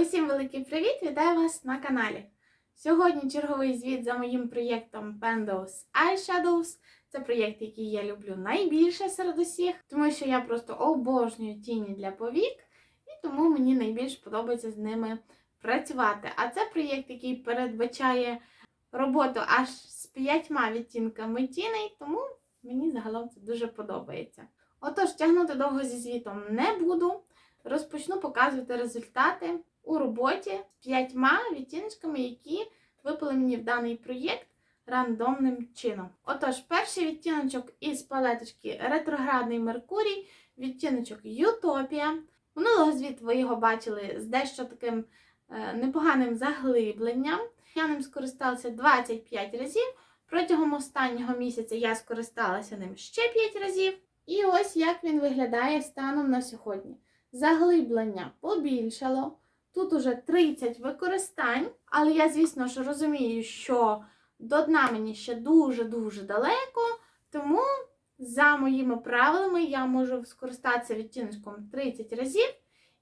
Усім великий привіт! Вітаю вас на каналі. Сьогодні черговий звіт за моїм проєктом Pendos Eyeshadows. Це проєкт, який я люблю найбільше серед усіх, тому що я просто обожнюю тіні для повік, і тому мені найбільш подобається з ними працювати. А це проєкт, який передбачає роботу аж з п'ятьма відтінками тіней, тому мені загалом це дуже подобається. Отож, тягнути довго зі звітом не буду. Розпочну показувати результати у роботі з п'ятьма відтіночками, які випали мені в даний проєкт рандомним чином. Отож, перший відтіночок із палеточки Ретроградний Меркурій, відтіночок Ютопія. Минулого звіту ви його бачили з дещо таким е, непоганим заглибленням. Я ним скористалася 25 разів. Протягом останнього місяця я скористалася ним ще 5 разів. І ось як він виглядає станом на сьогодні. Заглиблення побільшало. Тут уже 30 використань, але я, звісно ж, розумію, що до дна мені ще дуже-дуже далеко, тому за моїми правилами я можу скористатися відтіночком 30 разів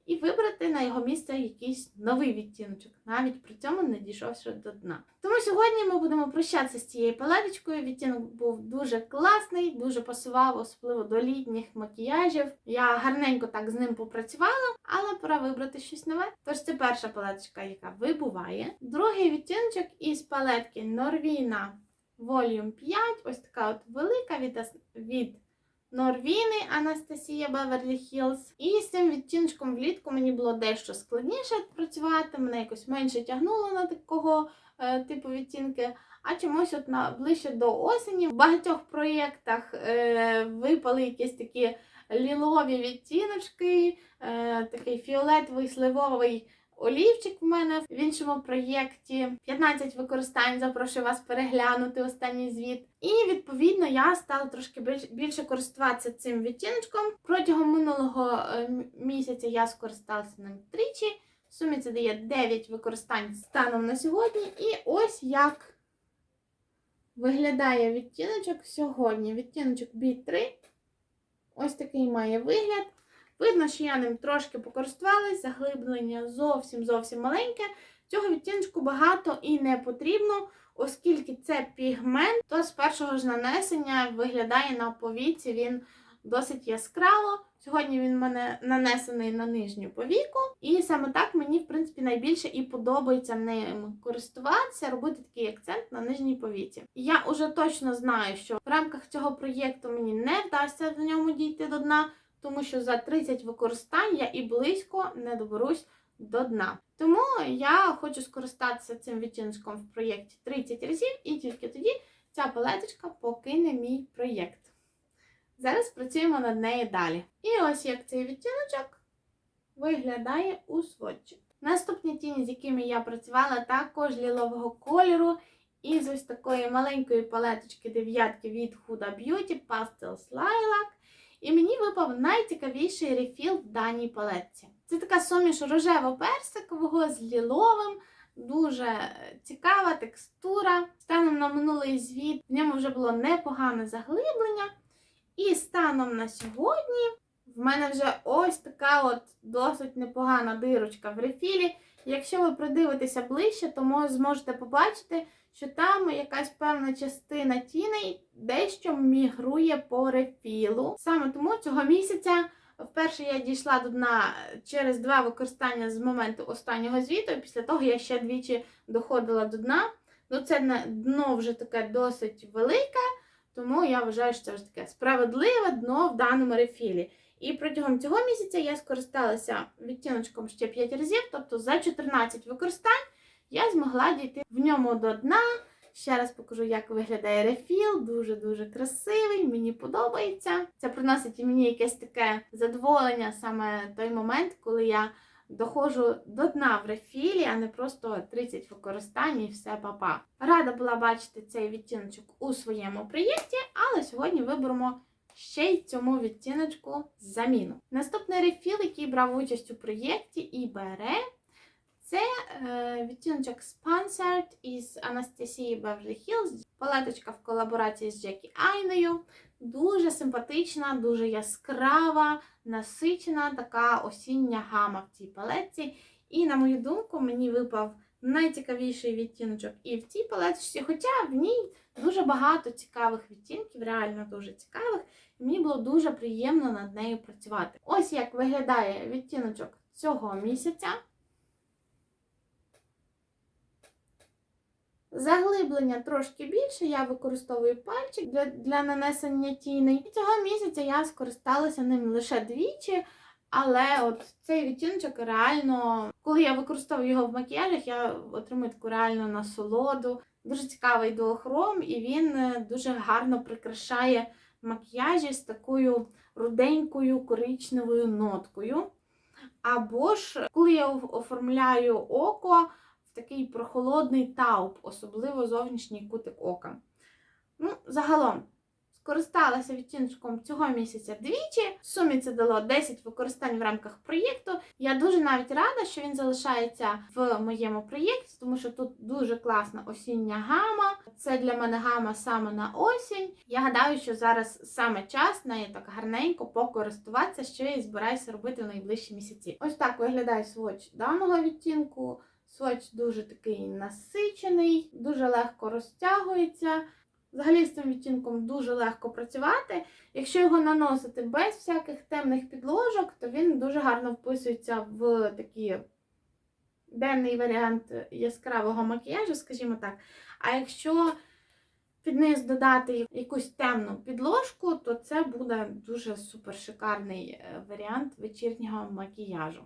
і вибрати на його місце якийсь новий відтіночок, навіть при цьому не дійшовши до дна. Тому сьогодні ми будемо прощатися з цією палеточкою. Відтінок був дуже класний, дуже пасував, особливо до літніх макіяжів. Я гарненько так з ним попрацювала, але пора вибрати щось нове. Тож це перша палеточка, яка вибуває. Другий відтіночок із палетки Norvina Volume 5. Ось така от велика від, від Норвіни Анастасія Беверлі Хілз. І з цим відтіночком влітку мені було дещо складніше працювати, мене якось менше тягнуло на такого е, типу відтінки. А чомусь от на ближче до осені в багатьох проєктах е, випали якісь такі лілові відтіночки, е, такий фіолетовий сливовий олівчик в мене в іншому проєкті. 15 використань, запрошую вас переглянути останній звіт. І відповідно я стала трошки більш, більше користуватися цим відтіночком. Протягом минулого е, місяця я скористалася ним тричі. В сумі це дає 9 використань станом на сьогодні. І ось як виглядає відтіночок сьогодні. Відтіночок B3. Ось такий має вигляд. Видно, що я ним трошки покористувалась, заглиблення зовсім зовсім маленьке. Цього відтіночку багато і не потрібно, оскільки це пігмент, то з першого ж нанесення виглядає на повіці він досить яскраво. Сьогодні він в мене нанесений на нижню повіку, і саме так мені, в принципі, найбільше і подобається ним користуватися, робити такий акцент на нижній повіці. Я вже точно знаю, що в рамках цього проєкту мені не вдасться в ньому дійти до дна тому що за 30 використань я і близько не доберусь до дна. Тому я хочу скористатися цим відтіночком в проєкті 30 разів, і тільки тоді ця палеточка покине мій проєкт. Зараз працюємо над нею далі. І ось як цей відтіночок виглядає у сводчі. Наступні тіні, з якими я працювала, також лілового кольору. Із ось такої маленької палеточки дев'ятки від Huda Beauty Pastels Lilac. І мені випав найцікавіший рефіл в даній палетці. Це така суміш рожево-персикового з ліловим, дуже цікава текстура. Станом на минулий звіт в ньому вже було непогане заглиблення. І станом на сьогодні в мене вже ось така от досить непогана дирочка в рефілі. Якщо ви придивитеся ближче, то зможете побачити, що там якась певна частина тіней дещо мігрує по рефілу. Саме тому цього місяця вперше я дійшла до дна через два використання з моменту останнього звіту, після того я ще двічі доходила до дна. Ну, це дно вже таке досить велике, тому я вважаю, що це вже таке справедливе дно в даному рефілі. І протягом цього місяця я скористалася відтіночком ще 5 разів, тобто за 14 використань я змогла дійти в ньому до дна. Ще раз покажу, як виглядає рефіл. Дуже-дуже красивий, мені подобається. Це приносить мені якесь таке задоволення саме той момент, коли я доходжу до дна в рефілі, а не просто 30 використань і все папа. Рада була бачити цей відтіночок у своєму проєкті, але сьогодні виберемо ще й цьому відтіночку заміну. Наступний рефіл, який брав участь у проєкті і бере, це е, відтіночок Sponsored із Анастасії Beverly Hills. Палеточка в колаборації з Джекі Айною. Дуже симпатична, дуже яскрава, насичена така осіння гама в цій палетці. І, на мою думку, мені випав найцікавіший відтіночок і в цій палеточці, хоча в ній дуже багато цікавих відтінків, реально дуже цікавих. Мені було дуже приємно над нею працювати. Ось як виглядає відтіночок цього місяця. Заглиблення трошки більше, я використовую пальчик для, для нанесення тіней. І цього місяця я скористалася ним лише двічі, але от цей відтіночок реально, коли я використовую його в макіяжах, я отримую таку реальну насолоду. Дуже цікавий дуохром, і він е, дуже гарно прикрашає макіяжі з такою руденькою коричневою ноткою. Або ж, коли я оформляю око в такий прохолодний тауп, особливо зовнішній кутик ока. Ну, загалом, скористалася відтіночком цього місяця двічі. В сумі це дало 10 використань в рамках проєкту. Я дуже навіть рада, що він залишається в моєму проєкті, тому що тут дуже класна осіння гама. Це для мене гама саме на осінь. Я гадаю, що зараз саме час нею так гарненько покористуватися, що я і збираюся робити в найближчі місяці. Ось так виглядає сводч даного відтінку. Сводч дуже такий насичений, дуже легко розтягується. Взагалі з цим відтінком дуже легко працювати. Якщо його наносити без всяких темних підложок, то він дуже гарно вписується в такий денний варіант яскравого макіяжу, скажімо так. А якщо під низ додати якусь темну підложку, то це буде дуже супер шикарний е, варіант вечірнього макіяжу.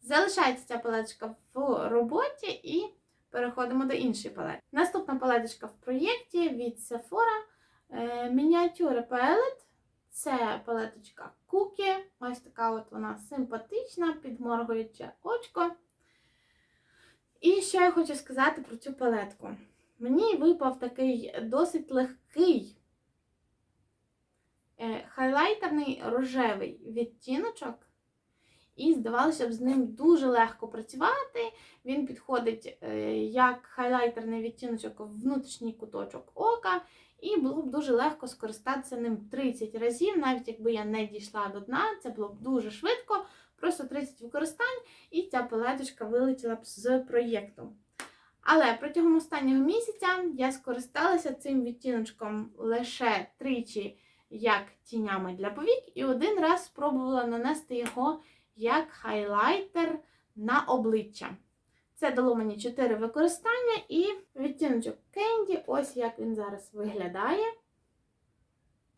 Залишається ця палеточка в роботі і переходимо до іншої палетки. Наступна палеточка в проєкті від Sephora е, мініатюри палет. Це палеточка Cookie. Ось така от вона симпатична, підморгуюче очко. І що я хочу сказати про цю палетку. Мені випав такий досить легкий е, хайлайтерний рожевий відтіночок. І здавалося б, з ним дуже легко працювати. Він підходить е, як хайлайтерний відтіночок в внутрішній куточок ока, і було б дуже легко скористатися ним 30 разів, навіть якби я не дійшла до дна, це було б дуже швидко, просто 30 використань, і ця палеточка вилетіла б з проєкту. Але протягом останнього місяця я скористалася цим відтіночком лише тричі як тінями для повік, і один раз спробувала нанести його як хайлайтер на обличчя. Це дало мені 4 використання і відтіночок Candy, ось як він зараз виглядає.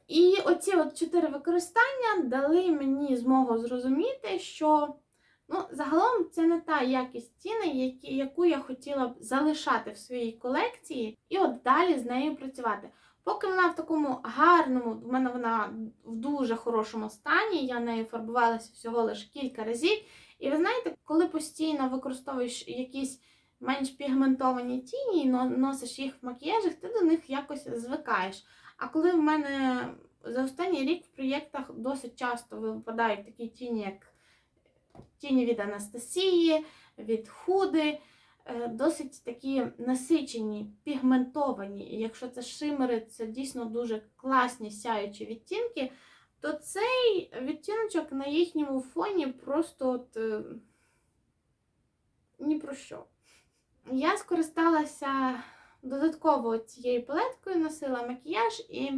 І оці от 4 використання дали мені змогу зрозуміти, що ну, загалом це не та якість тіни, яку я хотіла б залишати в своїй колекції, і от далі з нею працювати. Поки вона в такому гарному, в мене вона в дуже хорошому стані, я нею фарбувалася всього лише кілька разів. І ви знаєте, коли постійно використовуєш якісь менш пігментовані тіні і носиш їх в макіяжах, ти до них якось звикаєш. А коли в мене за останній рік в проєктах досить часто випадають такі тіні, як тіні від Анастасії, від Худи, досить такі насичені, пігментовані. І якщо це шимери, це дійсно дуже класні сяючі відтінки, то цей відтіночок на їхньому фоні просто от, е, ні про що. Я скористалася додатково цією палеткою, носила макіяж, і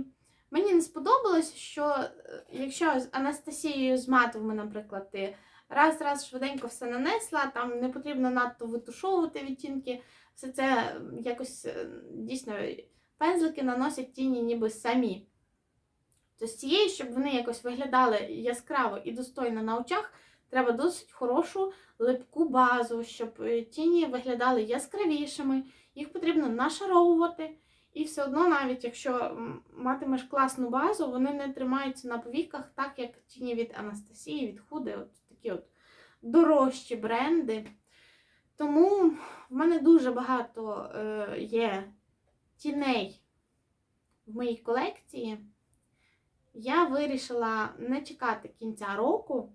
мені не сподобалось, що е, якщо з Анастасією з матовими, наприклад, ти раз-раз швиденько все нанесла, там не потрібно надто витушовувати відтінки, все це якось е, дійсно пензлики наносять тіні ніби самі. То з цією, щоб вони якось виглядали яскраво і достойно на очах, треба досить хорошу липку базу, щоб е, тіні виглядали яскравішими, їх потрібно нашаровувати. І все одно, навіть якщо матимеш класну базу, вони не тримаються на повіках, так як тіні від Анастасії, від Худи, такі от дорожчі бренди. Тому в мене дуже багато е, є тіней в моїй колекції. Я вирішила не чекати кінця року.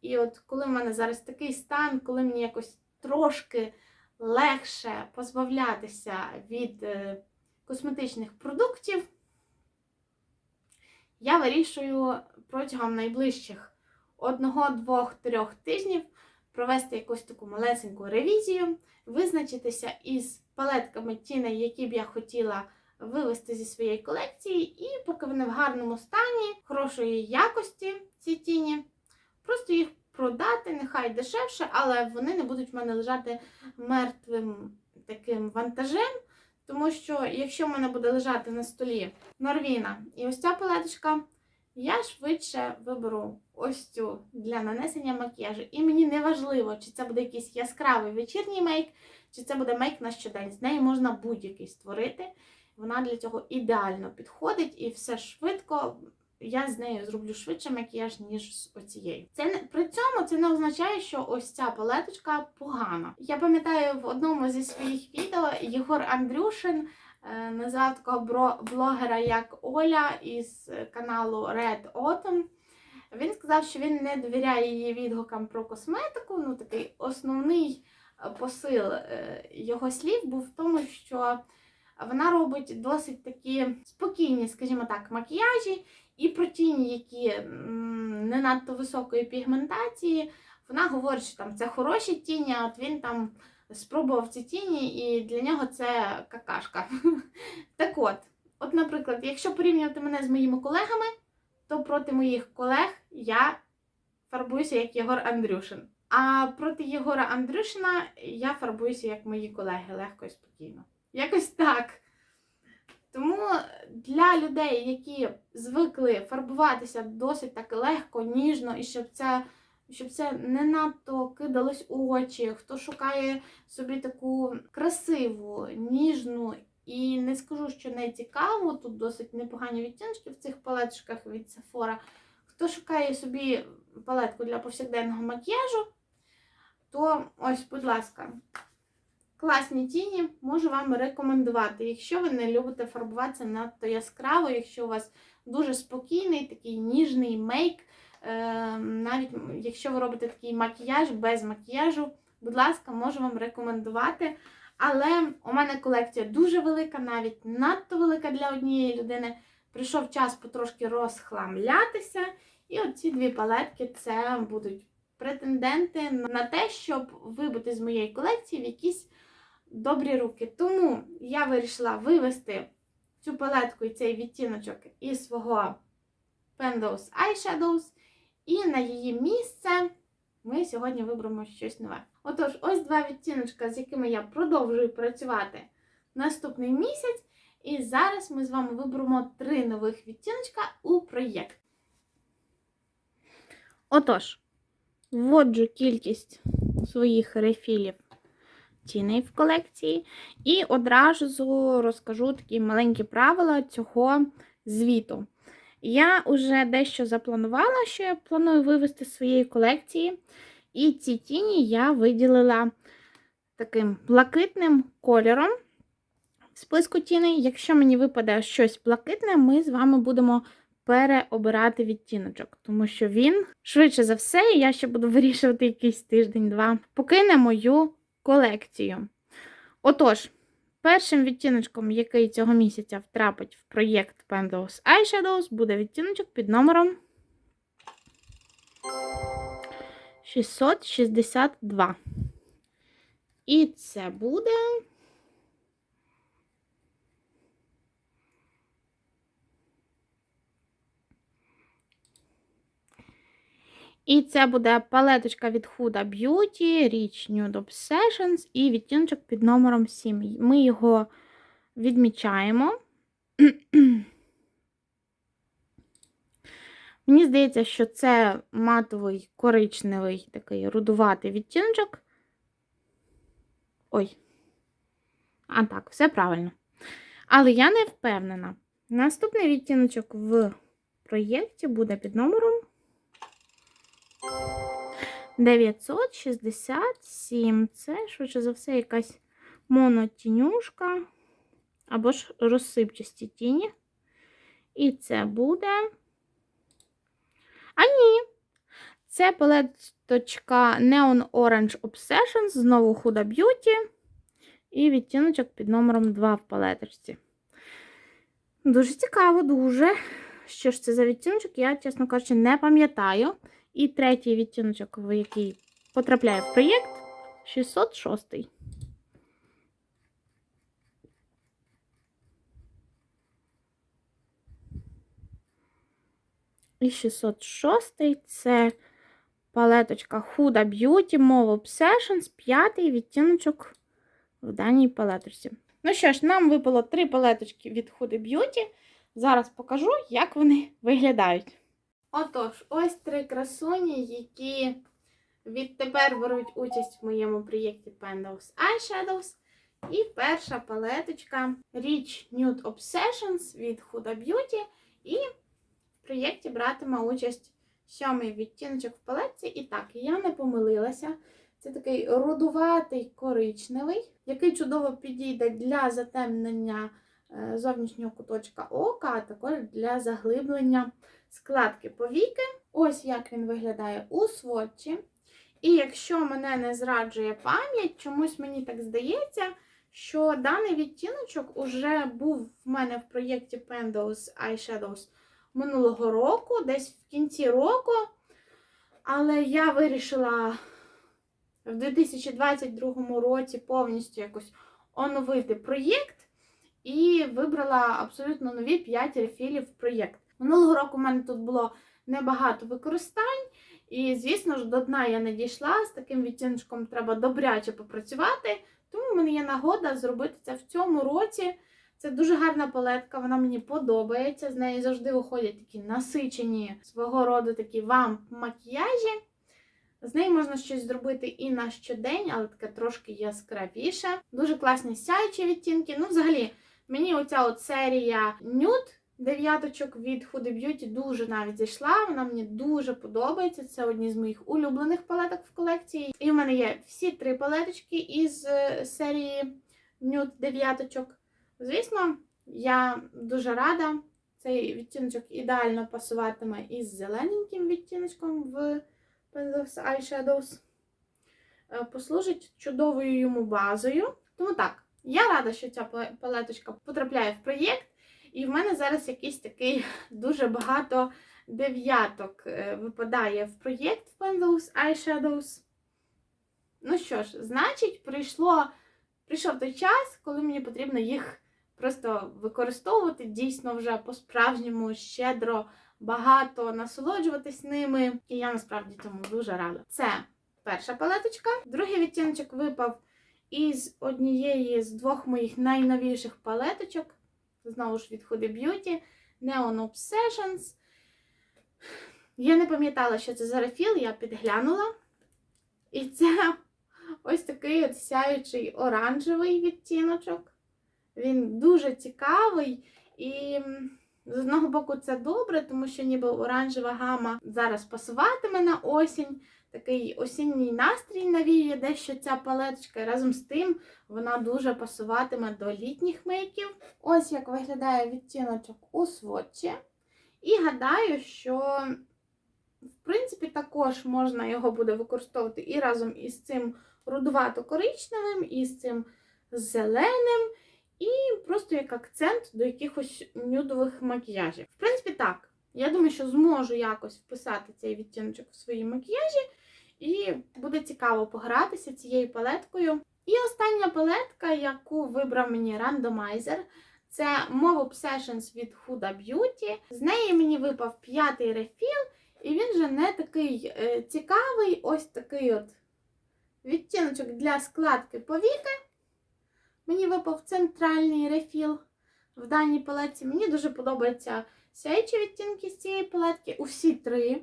І от коли в мене зараз такий стан, коли мені якось трошки легше позбавлятися від е, косметичних продуктів, я вирішую протягом найближчих одного, двох, трьох тижнів провести якусь таку малесеньку ревізію, визначитися із палетками тіней, які б я хотіла вивести зі своєї колекції, і поки вони в гарному стані, хорошої якості ці тіні, просто їх продати, нехай дешевше, але вони не будуть в мене лежати мертвим таким вантажем. Тому що якщо в мене буде лежати на столі Норвіна і ось ця палеточка, я швидше виберу ось цю для нанесення макіяжу. І мені не важливо, чи це буде якийсь яскравий вечірній мейк, чи це буде мейк на щодень. З неї можна будь-який створити. Вона для цього ідеально підходить і все швидко. Я з нею зроблю швидше макіяж, ніж з оцією. Це не при цьому це не означає, що ось ця палеточка погана. Я пам'ятаю в одному зі своїх відео Єгор Андрюшин е, назвав такого блогера як Оля із каналу Red Autumn. Він сказав, що він не довіряє її відгукам про косметику. Ну, такий основний е, посил е, його слів був в тому, що вона робить досить такі спокійні, скажімо так, макіяжі, і про тіні, які не надто високої пігментації. Вона говорить, що там це хороші тіні, а от він там спробував ці тіні, і для нього це какашка. Так от, от, наприклад, якщо порівнювати мене з моїми колегами, то проти моїх колег я фарбуюся як Єгор Андрюшин. А проти Єгора Андрюшина я фарбуюся як мої колеги, легко і спокійно. Якось так. Тому для людей, які звикли фарбуватися досить так легко, ніжно, і щоб це, щоб це не надто кидалось у очі, хто шукає собі таку красиву, ніжну і не скажу, що не цікаву, тут досить непогані відтіночки в цих палеточках від Sephora. Хто шукає собі палетку для повсякденного макіяжу, то ось, будь ласка, класні тіні можу вам рекомендувати. Якщо ви не любите фарбуватися надто яскраво, якщо у вас дуже спокійний, такий ніжний мейк, е, навіть якщо ви робите такий макіяж без макіяжу, будь ласка, можу вам рекомендувати. Але у мене колекція дуже велика, навіть надто велика для однієї людини. Прийшов час потрошки розхламлятися. І оці дві палетки це будуть претенденти на те, щоб вибути з моєї колекції в якісь добрі руки. Тому я вирішила вивести цю палетку і цей відтіночок із свого Pendos Eyeshadows. І на її місце ми сьогодні виберемо щось нове. Отож, ось два відтіночка, з якими я продовжую працювати наступний місяць. І зараз ми з вами виберемо три нових відтіночка у проєкт. Отож, вводжу кількість своїх рефілів тіней в колекції. І одразу розкажу такі маленькі правила цього звіту. Я вже дещо запланувала, що я планую вивести з своєї колекції. І ці тіні я виділила таким блакитним кольором в списку тіней. Якщо мені випаде щось блакитне, ми з вами будемо переобирати відтіночок, тому що він швидше за все, і я ще буду вирішувати якийсь тиждень-два, покине мою колекцію. Отож, першим відтіночком, який цього місяця втрапить в проєкт Pendos Eyeshadows, буде відтіночок під номером 662. І це буде. І це буде палеточка від Huda Beauty, Rich Nude Obsessions і відтіночок під номером 7. Ми його відмічаємо. Мені здається, що це матовий коричневий такий рудуватий відтіночок. Ой. А так, все правильно. Але я не впевнена. Наступний відтіночок в проєкті буде під номером 967. Це, швидше за все, якась монотінюшка або ж розсипчасті тіні. І це буде. А ні. Це палеточка Neon Orange Obsessions, знову Huda Beauty. І відтіночок під номером 2 в палеточці. Дуже цікаво, дуже. Що ж це за відтіночок, я, чесно кажучи, не пам'ятаю. І третій відтіночок, в який потрапляє в проєкт 606. І 606 це палеточка Huda Beauty Mauve Obsessions, п'ятий відтіночок в даній палеточці. Ну що ж, нам випало три палеточки від Huda Beauty. Зараз покажу, як вони виглядають. Отож, ось три красуні, які відтепер беруть участь в моєму проєкті Pendos Eyeshadows. І перша палеточка Rich Nude Obsessions від Huda Beauty. І в проєкті братиме участь сьомий відтіночок в палетці. І так, я не помилилася. Це такий рудуватий коричневий, який чудово підійде для затемнення е, зовнішнього куточка ока, а також для заглиблення складки повіки. Ось як він виглядає у сводчі. І якщо мене не зраджує пам'ять, чомусь мені так здається, що даний відтіночок уже був в мене в проєкті Pendos Eyeshadows минулого року, десь в кінці року. Але я вирішила в 2022 році повністю якось оновити проєкт і вибрала абсолютно нові 5 рефілів проєкт. Минулого року в мене тут було небагато використань, і, звісно ж, до дна я не дійшла. З таким відтіночком треба добряче попрацювати. Тому в мене є нагода зробити це в цьому році. Це дуже гарна палетка, вона мені подобається. З неї завжди виходять такі насичені свого роду такі вамп макіяжі. З неї можна щось зробити і на щодень, але таке трошки яскравіше. Дуже класні сяючі відтінки. Ну, взагалі, мені оця от серія Nude дев'яточок від Huda Beauty дуже навіть зайшла. Вона мені дуже подобається. Це одні з моїх улюблених палеток в колекції. І в мене є всі три палеточки із е, серії Nude дев'яточок. Звісно, я дуже рада. Цей відтіночок ідеально пасуватиме із зелененьким відтіночком в Pencils Eyeshadows. Е, Послужить чудовою йому базою. Тому так, я рада, що ця палеточка потрапляє в проєкт. І в мене зараз якийсь такий дуже багато дев'яток е, випадає в проєкт Pencils Eyeshadows. Ну що ж, значить, прийшло, прийшов той час, коли мені потрібно їх просто використовувати дійсно вже по-справжньому щедро, багато насолоджуватись ними. І я насправді цьому дуже рада. Це перша палеточка. Другий відтіночок випав із однієї з двох моїх найновіших палеточок. Знову ж від Huda Beauty Neon Obsessions. Я не пам'ятала, що це за рефіл, я підглянула. І це ось такий от сяючий оранжевий відтіночок. Він дуже цікавий. І з одного боку це добре, тому що ніби оранжева гама зараз пасуватиме на осінь. Такий осінній настрій навіє дещо ця палеточка. Разом з тим вона дуже пасуватиме до літніх мейків. Ось як виглядає відтіночок у сводчі. І гадаю, що, в принципі, також можна його буде використовувати і разом із цим рудувато-коричневим, і з цим зеленим, і просто як акцент до якихось нюдових макіяжів. В принципі, так. Я думаю, що зможу якось вписати цей відтіночок в свої макіяжі, і буде цікаво погратися цією палеткою. І остання палетка, яку вибрав мені рандомайзер, це Mauve Obsessions від Huda Beauty. З неї мені випав п'ятий рефіл, і він вже не такий е, цікавий, ось такий от відтіночок для складки повіки. Мені випав центральний рефіл в даній палетці. Мені дуже подобаються сяючі відтінки з цієї палетки, усі три.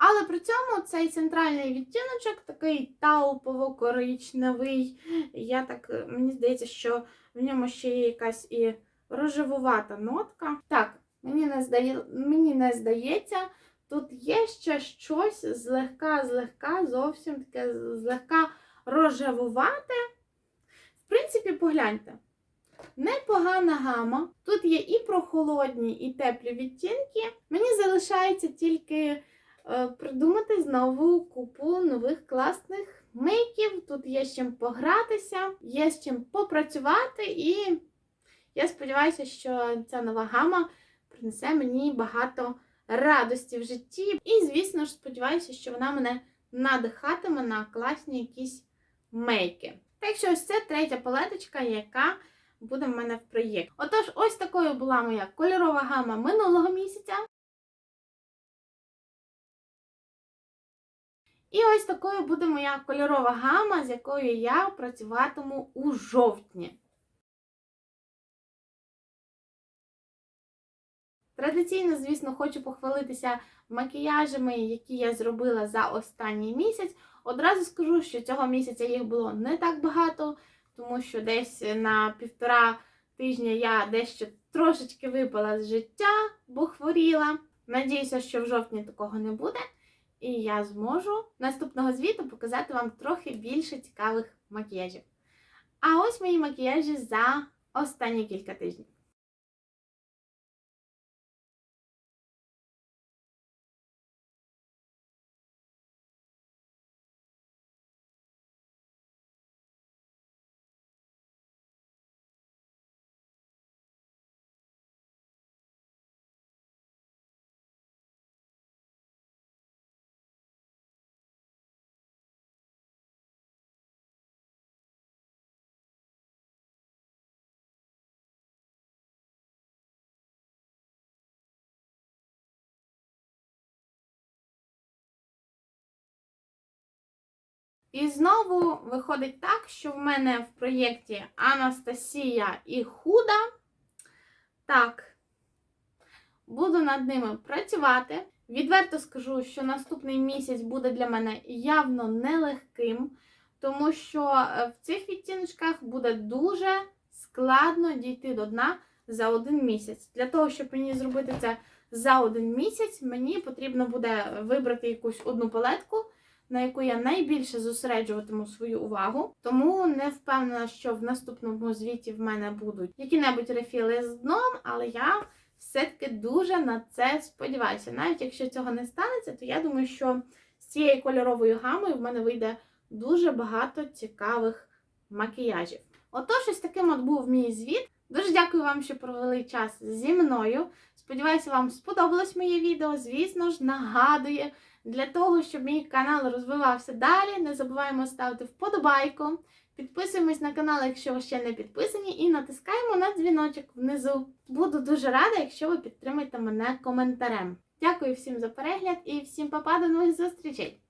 Але при цьому цей центральний відтіночок такий таупово-коричневий. Я так, е, мені здається, що в ньому ще є якась і рожевувата нотка. Так, мені не, здає... мені не здається, тут є ще щось злегка-злегка, зовсім таке злегка рожевувате. В принципі, погляньте. Непогана гама. Тут є і прохолодні, і теплі відтінки. Мені залишається тільки придумати знову купу нових класних мейків. Тут є з чим погратися, є з чим попрацювати, і я сподіваюся, що ця нова гама принесе мені багато радості в житті. І, звісно ж, сподіваюся, що вона мене надихатиме на класні якісь мейки. Так що ось це третя палеточка, яка буде в мене в проєкті. Отож, ось такою була моя кольорова гама минулого місяця. І ось такою буде моя кольорова гама, з якою я працюватиму у жовтні. Традиційно, звісно, хочу похвалитися макіяжами, які я зробила за останній місяць. Одразу скажу, що цього місяця їх було не так багато, тому що десь на півтора тижня я дещо трошечки випала з життя, бо хворіла. Надіюся, що в жовтні такого не буде. І я зможу наступного звіту показати вам трохи більше цікавих макіяжів. А ось мої макіяжі за останні кілька тижнів. І знову виходить так, що в мене в проєкті Анастасія і Худа. Так, буду над ними працювати. Відверто скажу, що наступний місяць буде для мене явно нелегким, тому що е, в цих відтіночках буде дуже складно дійти до дна за один місяць. Для того, щоб мені зробити це за один місяць, мені потрібно буде вибрати якусь одну палетку на яку я найбільше зосереджуватиму свою увагу. Тому не впевнена, що в наступному звіті в мене будуть які-небудь рефіли з дном, але я все-таки дуже на це сподіваюся. Навіть якщо цього не станеться, то я думаю, що з цією кольоровою гамою в мене вийде дуже багато цікавих макіяжів. Отож, ось таким от був мій звіт. Дуже дякую вам, що провели час зі мною. Сподіваюся, вам сподобалось моє відео. Звісно ж, нагадую, для того, щоб мій канал розвивався далі, не забуваємо ставити вподобайку. Підписуємось на канал, якщо ви ще не підписані, і натискаємо на дзвіночок внизу. Буду дуже рада, якщо ви підтримаєте мене коментарем. Дякую всім за перегляд і всім па-па, до нових зустрічей!